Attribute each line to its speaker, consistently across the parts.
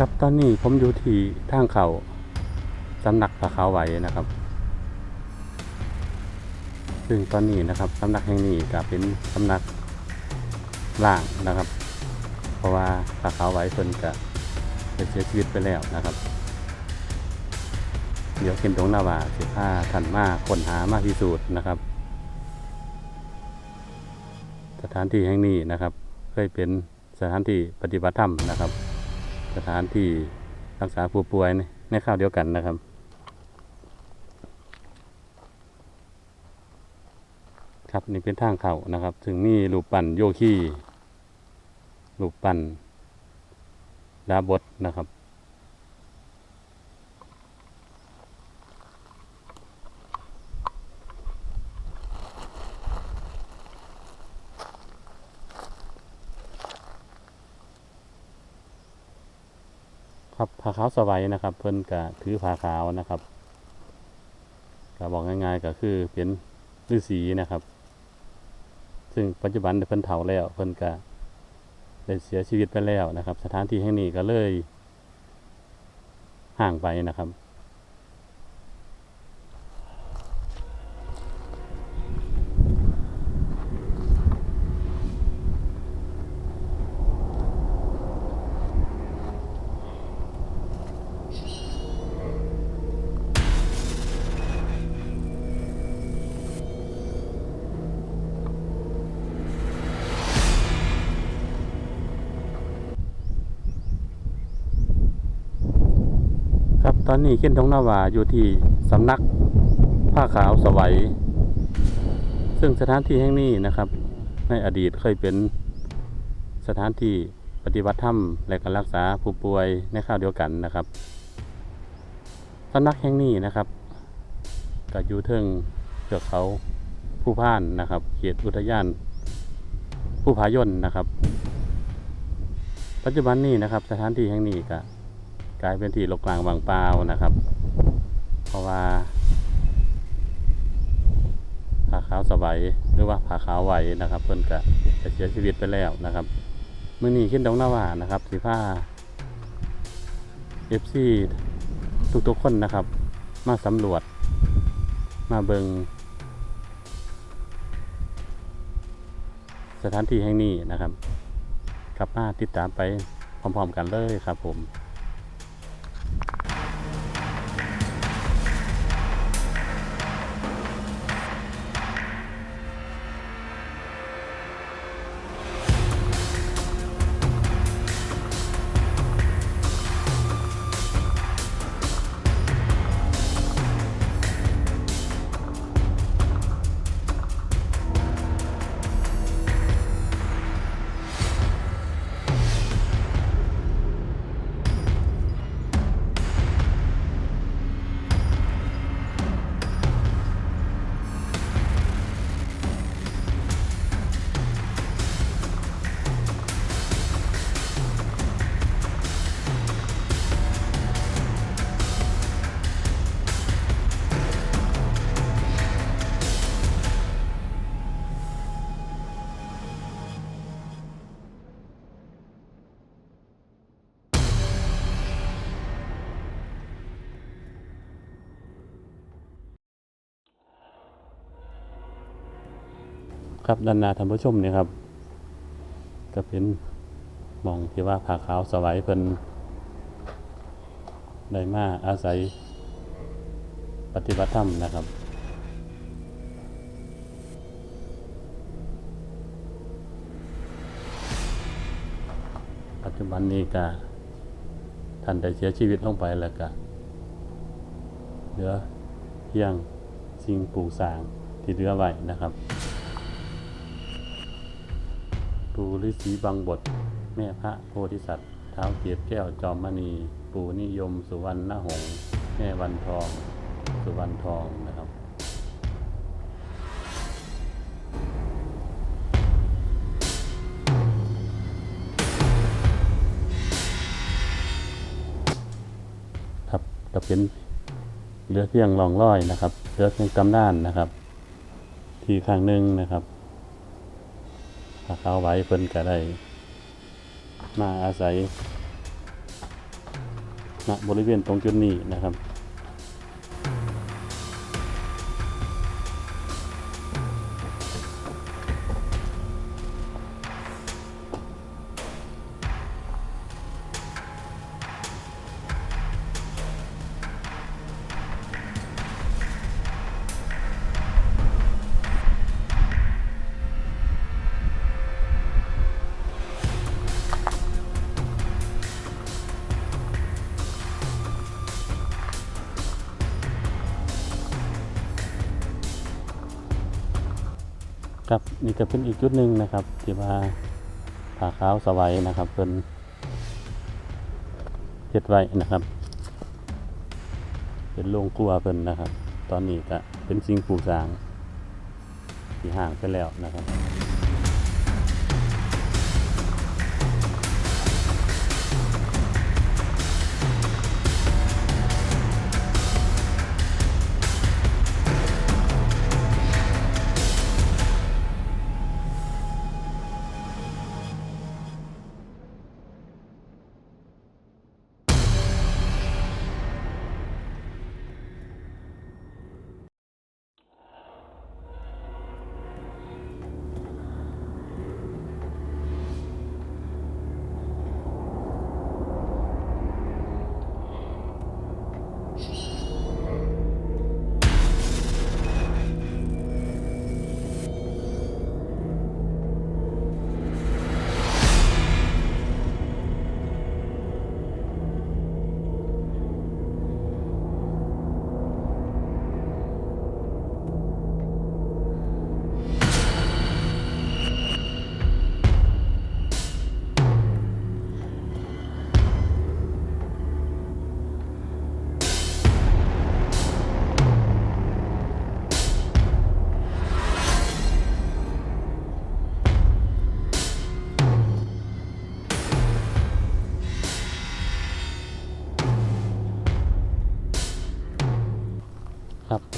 Speaker 1: ครับตอนนี้ผมอยู่ที่ทางเขาสำนักพระขาวไหวนะครับ ซึ่งตอนนี้นะครับสำนักแห่งนี้ก็เป็นสำนักล่างนะครับ เพราะว่าพระขาวไหวเพิ่นก็เสียชีวิตไปแล้วนะครับ เดี๋ยวเข็มดงนาวาสิผ้าท่านมาค้นหามาพิสูจน์นะครับ สถานที่แห่งนี้นะครับ เคยเป็นสถานที่ปฏิบัติธรรมนะครับ สถานที่รักษาผู้ป่วยในในข้าวเดียวกันนะครับครับนี่เป็นทางเขานะครับ ถึงมีรูปปั้นโยคีรูปปั้นดาบดนะครับ ครับผ้าขาวสบายนะครับ เพิ่นกะถือผ้าขาวนะครับก็บอกง่ายๆก็คือเป็นฤาษีนะครับ ซึ่งปัจจุบันเพิ่นเฒ่าแล้วเพิ่นกะได้เสียชีวิตไปแล้วนะครับ สถานที่แห่งนี้ก็เลยห่างไปนะครับ ตอนนี้เข็นทงนาวาอยู่ที่สำนักผ้าขาวสวัย ซึ่งสถานที่แห่งนี้นะครับ ในอดีตเคยเป็นสถานที่ปฏิบัติธรรมและการรักษาผู้ป่วยในข้าวเดียวกันนะครับสำนักแห่งนี้นะครับก็อยู่เทิงเทือกเขาผู้พ่านนะครับ เขตอุทยาน ผู้ผายนนะครับ ปัจจุบันนี้นะครับ สถานที่แห่งนี้ก็ กลายเป็นที่รกกลางบางเปล่านะครับ เพราะว่าผาขาวสบายหรือว่าผาขาวไหวนะครับ เพิ่อนก็จะเสียชีวิตไปแล้วนะครับมื่อนี้ขึ้นดงหน้าว่านะครับสีผ้าเอฟซีทุกๆคนนะครับ มาสำรวจ มาเบิงสถานที่แห่งนี้นะครับกลับมาติดตามไปพร้อมๆกันเลยครับผม ครับด้านหน้าท่านผู้ชมเนี่ยครับ ก็เป็นมองที่ว่าผาขาวสวัยเพิ่นได้มาอาศัยปฏิบัติธรรมนะครับปัจจุบันนี้ก็ท่านได้เสียชีวิตลงไปแล้วก็เหลือเพียงสิ่งปลูกสร้างที่เหลือไว้นะครับ ปูฤาษีบางบท แม่พระโพธิสัตว์เท้าเกียบแก้วจอมมณี ปูนิยม สุวรรณหงษ์แม่วันทอง สุวรรณทองนะครับ ครับก็เป็นเหลือเพียงรองร้อยนะครับเหลือเพียงกำด้านนะครับ ทีข้างหนึ่งนะครับ ถ้าเขาไว้เพิ่นก็ได้ มาอาศัยณบริเวณตรงจุดนี้นะครับ ครับนี่ก็เป็นอีกจุดหนึ่งนะครับที่ว่าผาขาวสวัยนะครับเป็นเฮ็ดไว้นะครับ เป็นโรงครัวเพิ่นนะครับ ตอนนี้ก็เป็นสิ่งปลูกสร้างที่ห่างไปแล้วนะครับ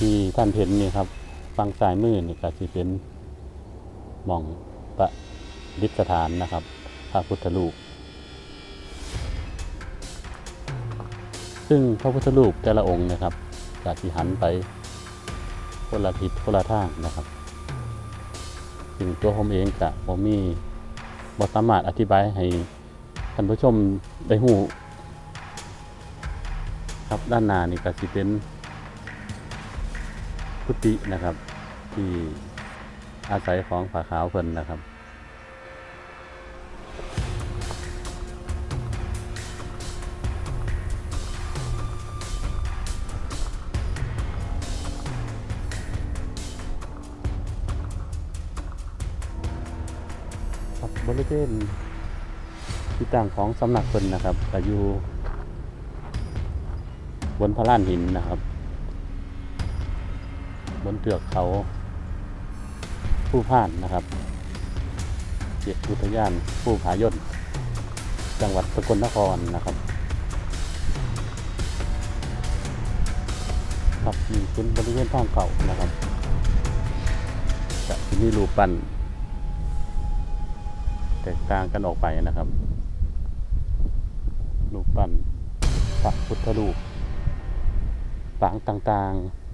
Speaker 1: ที่ท่านเห็นนี่ครับฝั่งซ้ายมือนี่ก็สิเป็นมองประดิษฐานนะครับ พระพุทธรูป ซึ่งพระพุทธรูปแต่ละองค์นะครับก็สิหันไปคนละทิศคนละทางนะครับซึ่งตัวผมเองกะผมมีบทสามารถอธิบายให้ท่านผู้ชมได้หูครับด้านหน้านี่ก็สิเป็น กุฏินะครับ ที่อาศัยของฝาขาวเพิ่นนะครับครับบริเวณที่ต่างของสำนักเพิ่นนะครับก็อยู่บนพระลานหินนะครับ บนเตือกเขาผู้ผ่านนะครับเขตอุทยานผู้ผายนจังหวัดสกลนครนะครับครับมีเป็นบริเวณทางเขานะครับจะมีรูปปั้นแตกต่างกันออกไปนะครับรูปปั้นพระพุทธรูปปางต่างๆ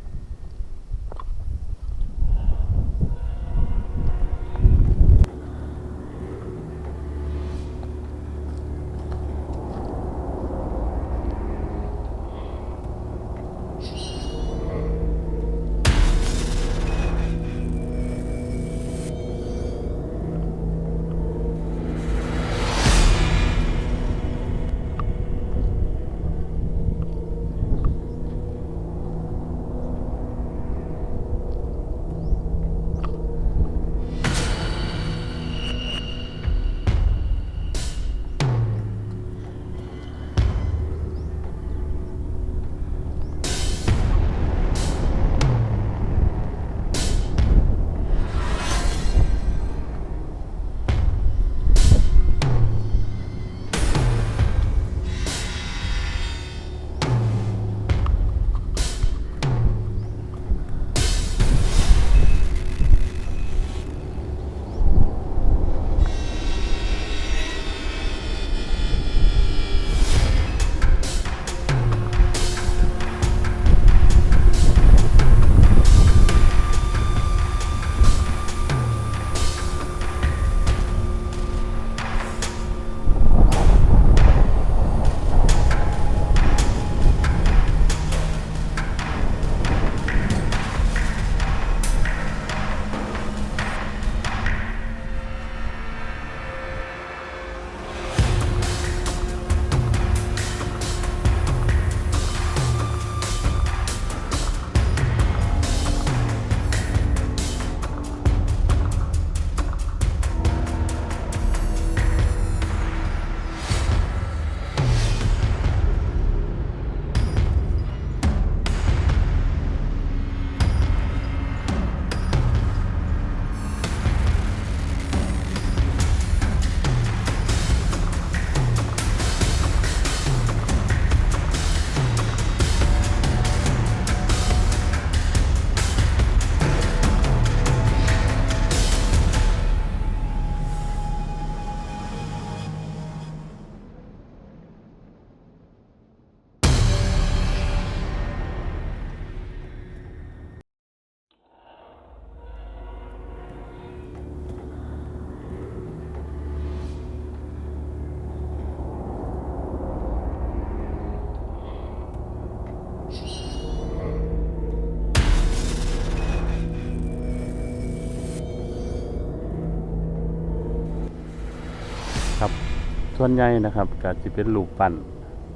Speaker 1: ส่วนใหญ่นะครับก็สิเป็นรูปปั้น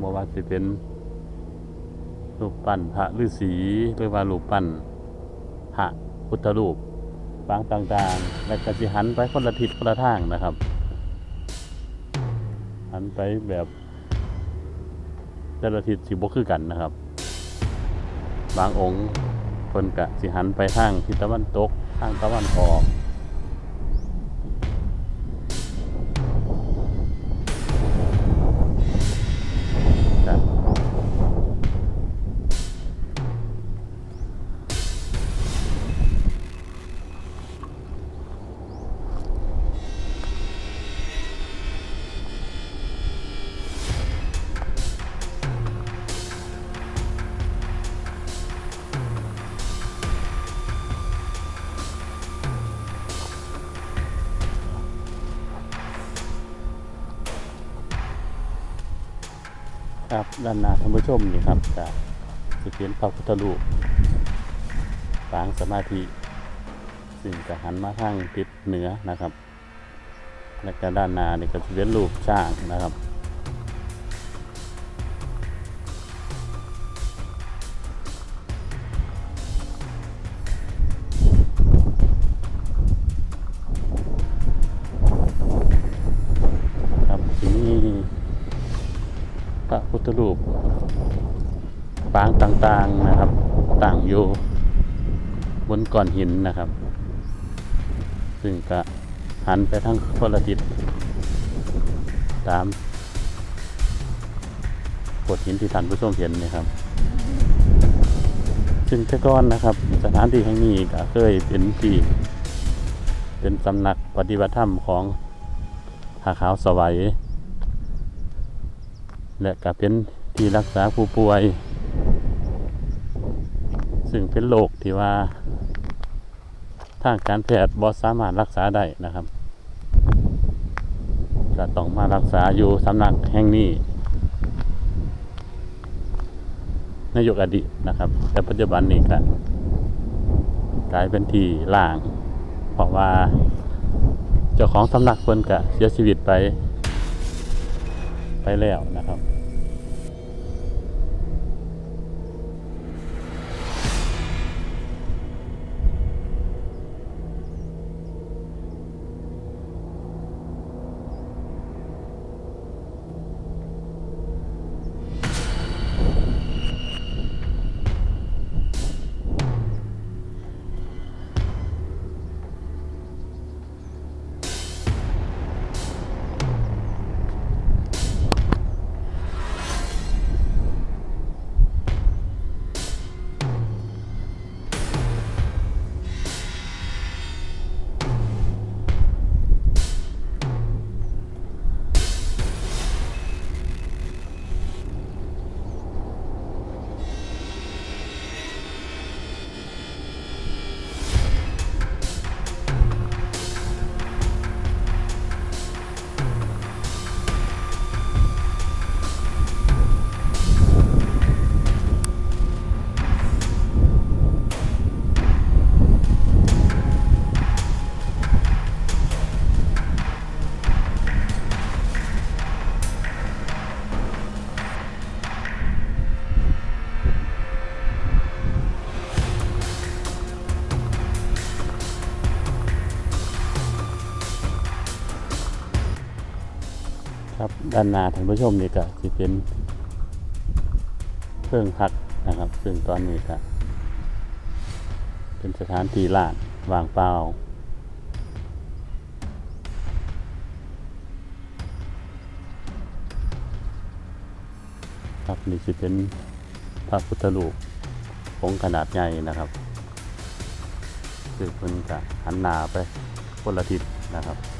Speaker 1: บ่ว่าสิเป็นรูปปั้นพระฤาษีหรือว่ารูปปั้นพระพุทธรูปปางต่างๆ และก็สิหันไปคนละทิศคนละทางนะครับ หันไปแบบแต่ละทิศสิบ่คือกันนะครับ บางองค์เพิ่นกะสิหันไปทางทิศตะวันตก ทางตะวันออก ด้านหน้าท่านผู้ชมนี่ครับจะสิเป็นพระพุทธรูปปางสมาธิสิ่งกระหันมาทางทิศเหนือนะครับ และก็ด้านหน้านี่ก็จะเป็นรูปช้างนะครับ ปางต่างๆนะครับ ต่างอยู่บนก้อนหินนะครับ ซึ่งก็หันไปทางคนละทิศตามโขดหินที่ท่านผู้ชมเห็นนะครับ ซึ่งแต่ก่อนนะครับ สถานที่แห่งนี้ก็เคยเป็นที่เป็นสำนักปฏิบัติธรรมของผาขาวสวัยและก็เป็นที่รักษาผู้ป่วย ซึ่งเป็นโรคที่ว่า ทางการแพทย์บ่สามารถรักษาได้นะครับก็ต้องมารักษาอยู่สำนักแห่งนี้ในยุคอดีตนะครับ แต่ปัจจุบันนี้ก็กลายเป็นที่ล่าง เพราะว่าเจ้าของสำนักเพิ่นกะเสียชีวิตไป ไปแล้วนะครับ ครับด้านหน้าท่านผู้ชมนี่ก็จะเป็นเครื่องพักนะครับ ซึ่งตอนนี้ก็เป็นสถานที่ลางว่างเปล่าครับนี่จะเป็นพระพุทธรูปองค์ขนาดใหญ่นะครับคือเพิ่นกะหันหน้าไปคนละทิศนะครับ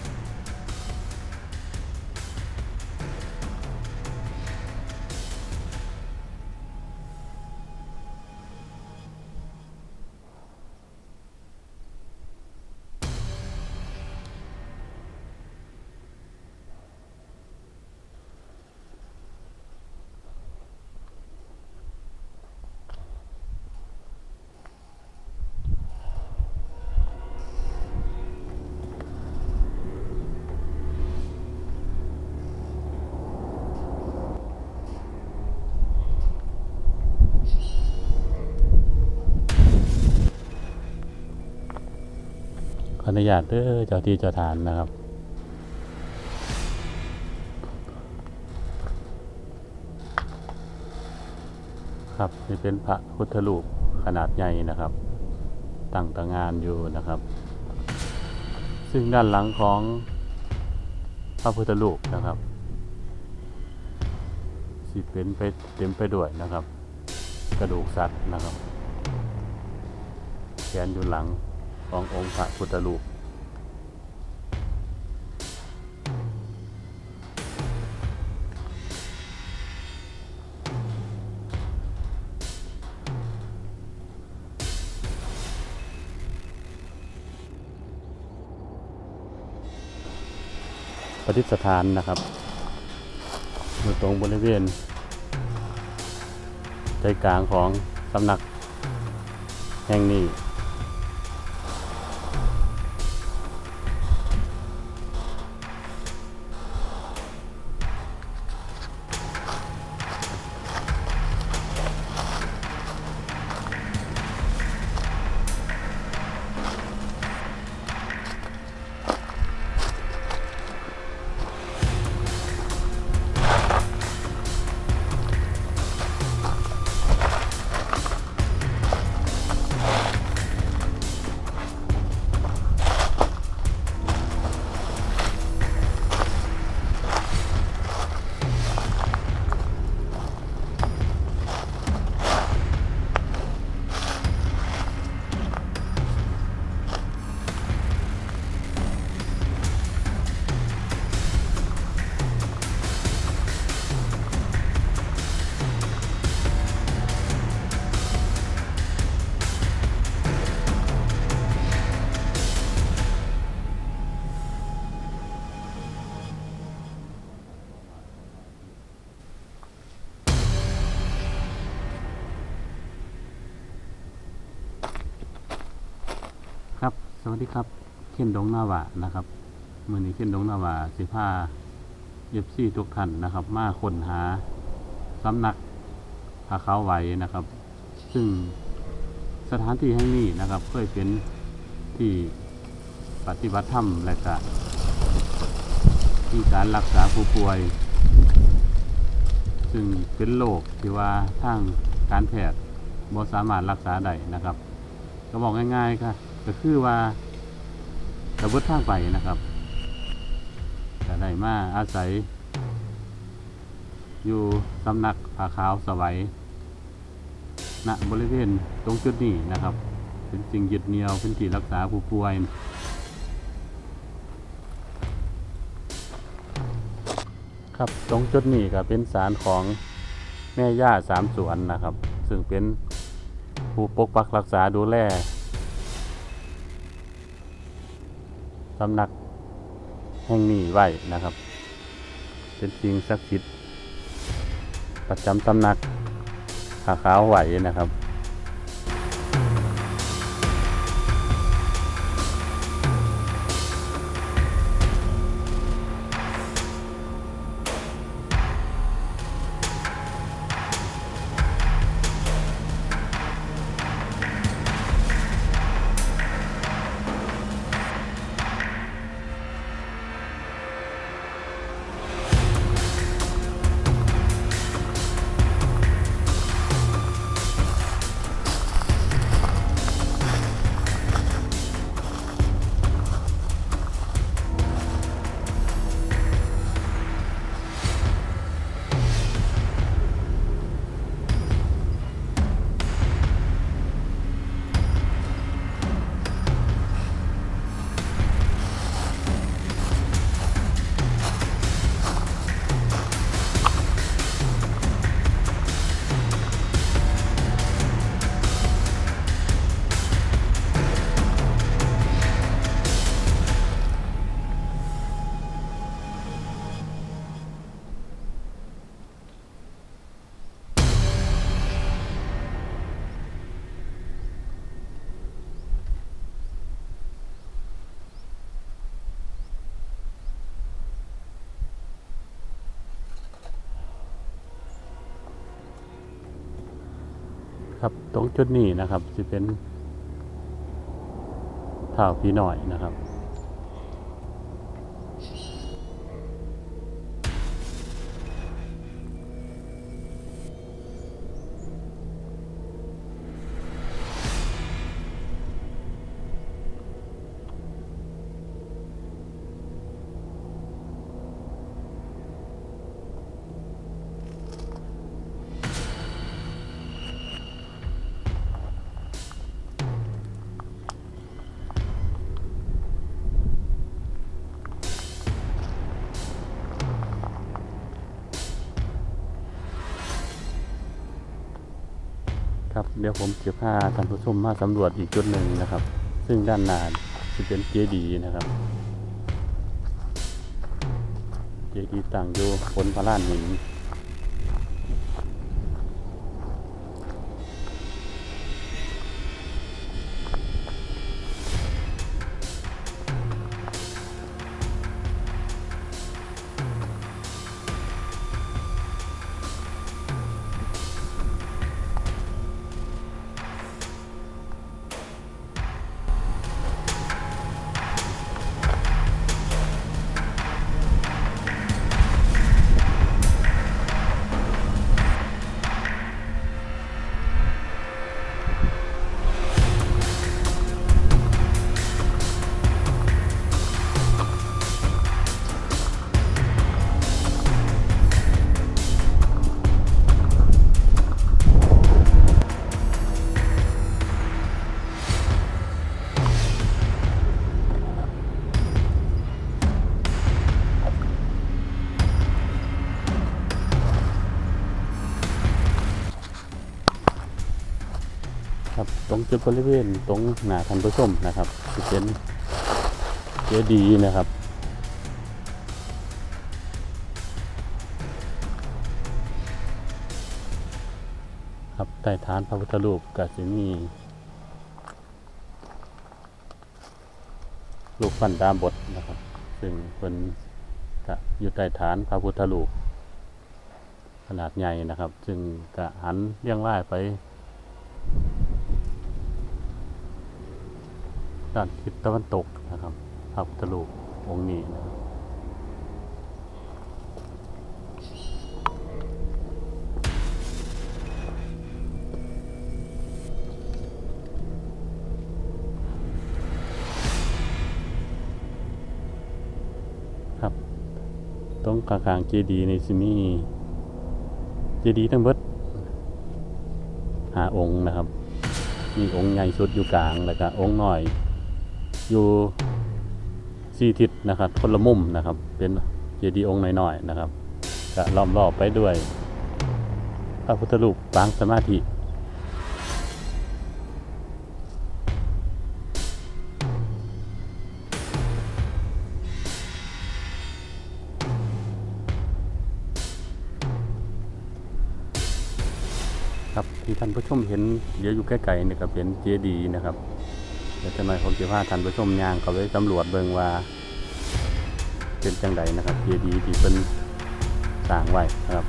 Speaker 1: นุญาตเด้อเจ้าที่เจ้าทานนะครับครับนี่เป็นพระพุทธรูปขนาดใหญ่นะครับ ตั้งตางานอยู่นะครับ ซึ่งด้านหลังของพระพุทธรูปนะครับสิเป็นไปเต็มไปด้วยนะครับ กระดูกสัตว์นะครับแขนอยู่หลังขององค์พระพุทธรูป ปฏิสฐานนะครับอยู่ตรงบริเวณใจกลางของสำนักแห่งนี้ วัสดีครับเข็นดงนาวานะครับมื่อนี้เข็นดงนาวาสิผ้าเย็บซี่ทุกท่านนะครับ มาค้นหาสำนักพาเขาไหวนะครับ ซึ่งสถานที่แห่งนี้นะครับ เคยเป็นที่ปฏิบัติธรรมและก็ที่การรักษาผู้ป่วย ซึ่งเป็นโรคที่ว่าทางการแพทย์บ่สามารถรักษาได้นะครับ ก็บอกง่ายๆค่ะก็คือว่า กระบดทางไปนะครับจะได้มาอาศัย อยู่สำนักผาขาวสวัยณบริเวณตรงจุดนี้นะครับ เป็นสิ่งยึดเหนี่ยวเป็นที่รักษาผู้ป่วยครับตรงจุดนี้ก็เป็นศาลของแม่ย่าสามสวนนะครับ ซึ่งเป็นผู้ปกปักรักษาดูแล สำนักแห่งนี้ไว้นะครับ เป็นสิ่งศักดิ์สิทธิ์ประจำสำนักขาขาวไหวนะครับ ตรงจุดนี้นะครับจะเป็นเท่าพี่หน่อยนะครับ ดี๋ยวผมจะพาท่านผู้ชมมาสำรวจอีกจุดหนึ่งนะครับ ซึ่งด้านหน้าจะเป็นเจดีย์นะครับ เจดีย์ตั้งอยู่บนพระลานหิน รงจุดบริเวณตรงหน้าท่านผู้ชมนะครับจะเป็นเจดีย์นะครับครับใต้ฐานพระพุทธรูปกับสิมีลูกฟันดามบทนะครับ ซึ่งเป็นกะอยู่ใต้ฐานพระพุทธรูปขนาดใหญ่นะครับ ซึ่งกะหันเลี้ยงรายไป ด้านทิศตะวันตกนะครับพระพุทธรูปองค์นี้นะครับครับตรงกลางเจดีในซิมีเจดีทั้งเบิดหาองค์นะครับ มีองค์ใหญ่สุดอยู่กลางแล้วก็องค์น้อย อยู่สี่ทิศนะครับคนละมุมนะครับ เป็นเจดีย์องค์น้อยๆนะครับก็ล้อมรอบไปด้วย พระพุทธรูปปางสมาธิครับที่ท่านผู้ชมเห็นเดี๋ยวอยู่ใกล้ๆนี่ก็เป็นเจดีย์นะครับ ดี๋ยวจะหน่อยผมจะพาท่านผู้ชมยางเขาไปสำรวจเบิ่งว่า เป็นจังใดนะครับเจดีย์ที่เป็นสร้างไว้นะครับ